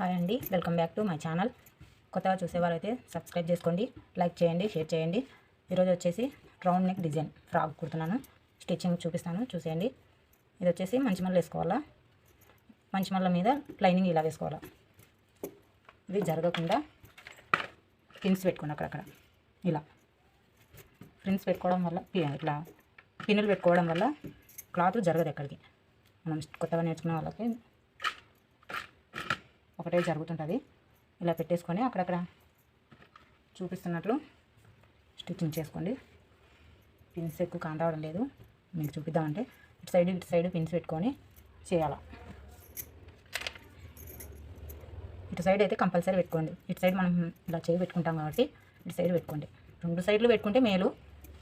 Hi అండి welcome back to my channel. కొత్తగా చూసేవారైతే సబ్స్క్రైబ్ చేసుకోండి లైక్ చేయండి షేర్ చేయండి. ఈరోజు వచ్చేసి రౌండ్ నెక్ డిజైన్ ఫ్రాక్ కుడుతున్నాను. స్టిచ్చింగ్ చూపిస్తాను చూసేయండి. ఇది వచ్చేసి మంచి మళ్ళీ వేసుకోవాలా? మంచి మళ్ళ మీద లైనింగ్ ఇలా వేసుకోవాలా? ఇది జరగకుండా పిన్స్ పెట్టుకోండి అక్కడక్కడ. ఇలా. పిన్స్ పెట్టుకోవడం వల్ల పి- ఇట్లా పిన్నులు పెట్టుకోవడం వల్ల క్లాత్ జరగదు ఎక్కడికి. మనం కొత్తగా నేర్చుకున్న వాళ్ళకి ఒకటే జరుగుతుంటుంది. ఇలా పెట్టేసుకొని అక్కడక్కడ చూపిస్తున్నట్లు స్టిచ్చింగ్ చేసుకోండి. పిన్స్ ఎక్కువ కాంతవడం లేదు. మీకు చూపిద్దామంటే ఇటు సైడ్ ఇటు సైడ్ పిన్స్ పెట్టుకొని చేయాల. ఇటు సైడ్ అయితే కంపల్సరీ పెట్టుకోండి. ఇటు సైడ్ మనం ఇలా చేయి పెట్టుకుంటాం కాబట్టి ఇటు సైడ్ పెట్టుకోండి. రెండు సైడ్లు పెట్టుకుంటే మేలు.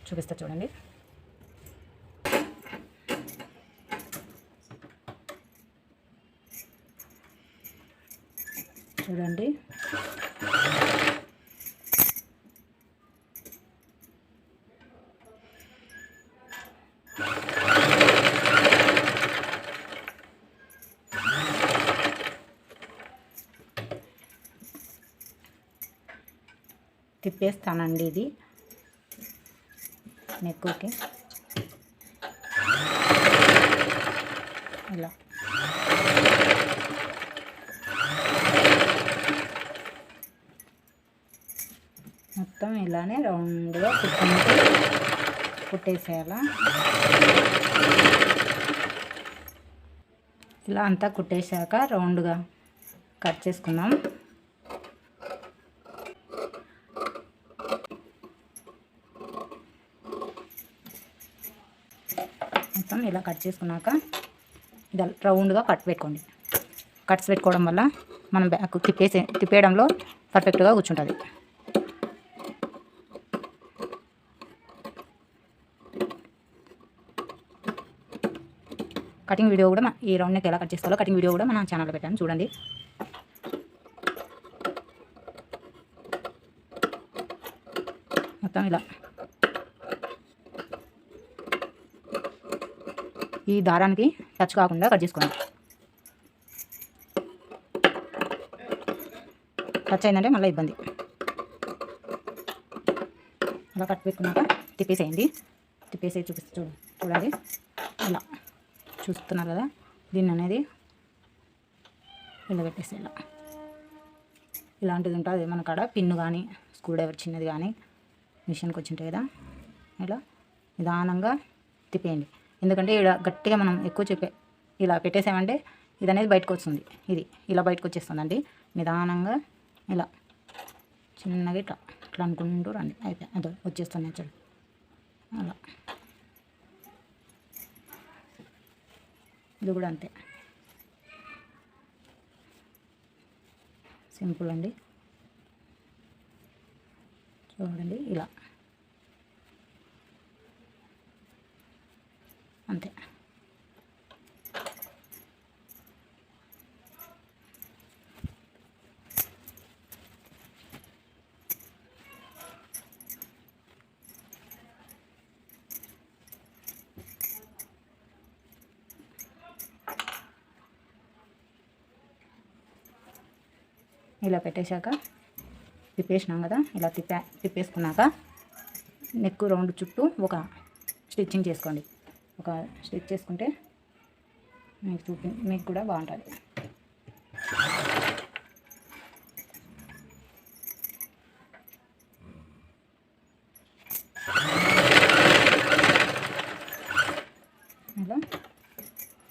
చూపిస్తా చూడండి. చూడండి. తిప్పేస్తానండి ఇది నెక్కుకి. ఇలా. మొత్తం ఇలానే రౌండ్గా కుట్టుకుంటూ కుట్టేసేయాల? ఇలా అంతా కుట్టేశాక రౌండ్గా కట్ చేసుకుందాం. మొత్తం ఇలా కట్ చేసుకున్నాక ఇది రౌండ్గా కట్ పెట్టుకోండి. కట్స్ పెట్టుకోవడం వల్ల మనం బ్యాక్ తిప్పేసే తిప్పేయడంలో పర్ఫెక్ట్గా కూర్చుంటుంది. కటింగ్ వీడియో కూడా ఈ రౌండ్ నెక్ ఎలా కట్ చేస్తాలో కటింగ్ వీడియో కూడా మన ఛానల్లో పెట్టాను చూడండి. మొత్తం ఇలా. ఈ దారానికి టచ్ కాకుండా కట్ చేసుకోండి. టచ్ అయిందంటే మళ్ళీ ఇబ్బంది. అలా కట్ పెట్టుకున్నాక తిప్పేసేయండి. తిప్పేసి చూపిస్తూ చూడండి చూడాలి. ఇలా. చూస్తున్నారు కదా దీన్ని అనేది ఇలా ఇలా ఇలాంటిది ఉంటుంది మన కాడ పిన్ను కానీ స్క్రూ డ్రైవర్ చిన్నది కానీ మిషన్కి వచ్చింటాయి కదా ఇలా నిదానంగా తిప్పేయండి. ఎందుకంటే ఇలా గట్టిగా మనం ఎక్కువ చెప్పే ఇలా పెట్టేసామంటే ఇది అనేది బయటకు వస్తుంది. ఇది ఇలా బయటకు వచ్చేస్తుందండి. నిదానంగా ఇలా చిన్నగా ఇట్లా ఇట్లా అనుకుంటూ రండి. అయితే అదో వచ్చేస్తుంది అలా. ఇది కూడా అంతే. సింపుల్ అండి. చూడండి ఇలా అంతే ఇలా పెట్టేశాక తిప్పేసినాం కదా ఇలా తిప్పా తిప్పేసుకున్నాక నెక్ రౌండ్ చుట్టూ ఒక స్టిచ్చింగ్ చేసుకోండి. ఒక స్టిచ్ చేసుకుంటే మీకు చూపి మీకు కూడా బాగుంటుంది ఇలా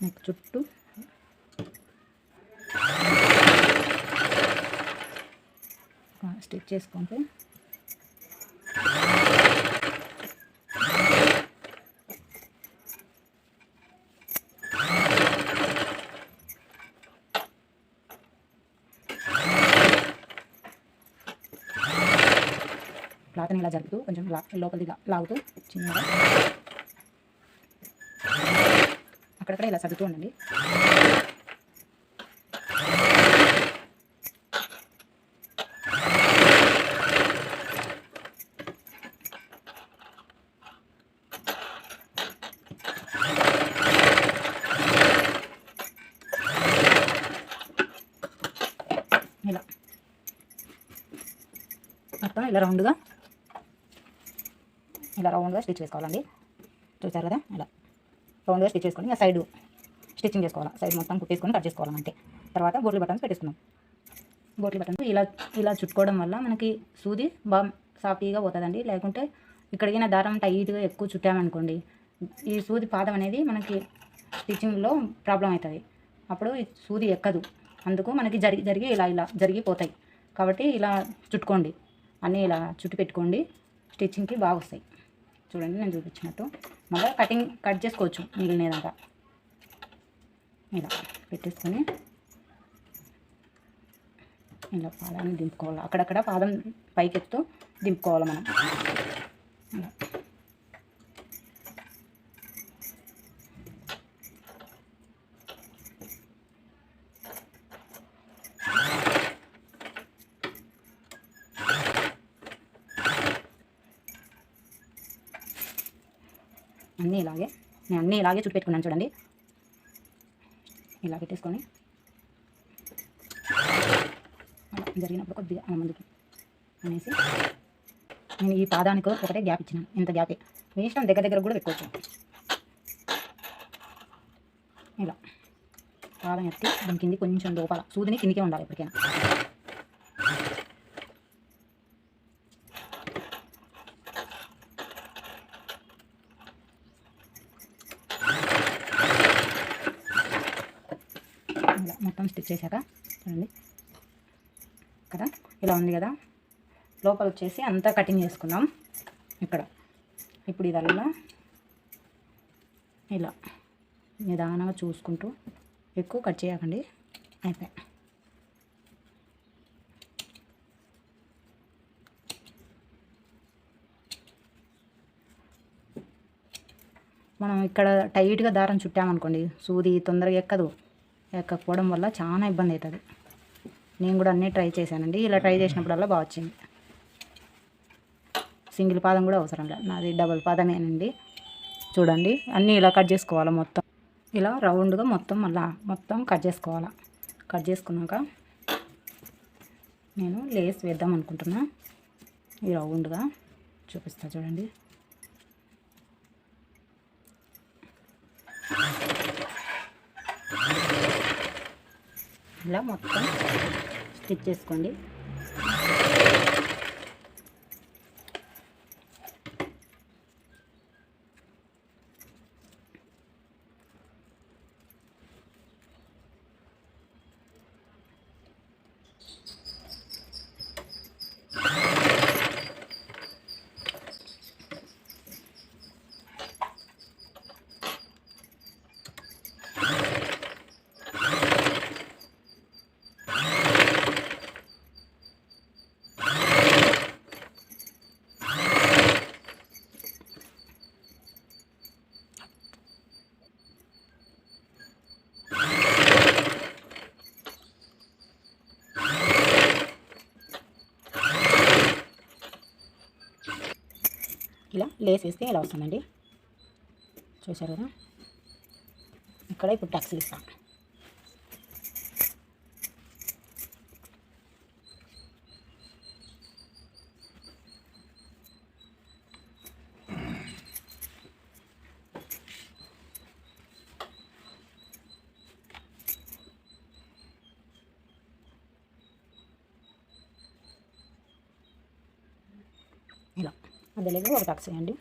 నెక్ చుట్టూ స్టిచ్ చేసుకుంటే క్లాత్ని ఇలా జరుపుతూ కొంచెం లా లోపలిది ఇలా లాగుతూ చిన్నగా. అక్కడక్కడ ఇలా సర్దుతూ ఉండండి ఇలా మొత్తం ఇలా రౌండ్గా. ఇలా రౌండ్గా స్టిచ్ చేసుకోవాలండి. చూసారు కదా? ఇలా రౌండ్గా స్టిచ్ చేసుకొని ఆ సైడ్ స్టిచ్చింగ్ చేసుకోవాలి? సైడ్ మొత్తం కుట్టేసుకొని కట్ చేసుకోవాలంటే తర్వాత బోట్ల బటన్స్ పెట్టేసుకున్నాం బోట్ల బటన్స్ ఇలా ఇలా చుట్టుకోవడం వల్ల మనకి సూది బాగా సాఫీగా పోతుందండి. లేకుంటే ఇక్కడికైనా దారం టైట్గా ఎక్కువ చుట్టామనుకోండి ఈ సూది పాదం అనేది మనకి స్టిచ్చింగ్లో ప్రాబ్లం అవుతుంది అప్పుడు ఈ సూది ఎక్కదు. అందుకు మనకి జరిగి జరిగి ఇలా ఇలా జరిగిపోతాయి. కాబట్టి ఇలా చుట్టుకోండి. అన్నీ ఇలా చుట్టు పెట్టుకోండి స్టిచ్చింగ్కి బాగా వస్తాయి చూడండి నేను చూపించినట్టు. మళ్ళీ కటింగ్ కట్ చేసుకోవచ్చు మిగిలినదంతా. ఇలా పెట్టేసుకొని ఇలా పాదాన్ని దింపుకోవాలి. అక్కడక్కడ పాదం పైకెత్తు దింపుకోవాలి మనం. ఇలా. అన్నీ ఇలాగే నేను అన్నీ ఇలాగే చుట్టు పెట్టుకున్నాను చూడండి. ఇలా పెట్టేసుకొని. జరిగినప్పుడు కొద్దిగా ముందుకి అనేసి నేను ఈ పాదానికి ఒకటే గ్యాప్ ఇచ్చినాను. ఇంత గ్యాపే. మీ ఇష్టం దగ్గర దగ్గర కూడా పెట్టుకోవచ్చు. ఇలా. పాదం ఎత్తి దాని కింది కొంచెం లోపల సూదిని కిందికే ఉండాలి ఎప్పటికైనా ఇలా మొత్తం స్టిచ్ చేశాక చూడండి. కదా? ఇలా ఉంది కదా? లోపల వచ్చేసి అంతా కటింగ్ చేసుకుందాం ఇక్కడ. ఇప్పుడు ఇదల్లా. ఇలా. నిదానంగా చూసుకుంటూ ఎక్కువ కట్ చేయకండి. అయిపోయి మనం ఇక్కడ టైట్గా దారం చుట్టామనుకోండి సూది తొందరగా ఎక్కదు. ఎక్కకపోవడం వల్ల చాలా ఇబ్బంది అవుతుంది. నేను కూడా అన్నీ ట్రై చేశానండి. ఇలా ట్రై చేసినప్పుడల్లా బాగా వచ్చింది. సింగిల్ పాదం కూడా అవసరం లేదు. నాది డబుల్ పాదమేనండి. చూడండి అన్నీ ఇలా కట్ చేసుకోవాలి మొత్తం. ఇలా రౌండ్గా మొత్తం మళ్ళా మొత్తం కట్ చేసుకోవాలా. కట్ చేసుకున్నాక నేను లేస్ వేద్దాం అనుకుంటున్నా. ఈ రౌండ్గా చూపిస్తా చూడండి. ఇలా మొత్తం స్టిచ్ చేసుకోండి ఇలా లేస్ వేస్తే ఇలా వస్తుందండి? చూశారు కదా? ఇక్కడ ఇప్పుడు టక్స్లు ఇస్తాను ఇలా ఒక టక్స్ వేయండి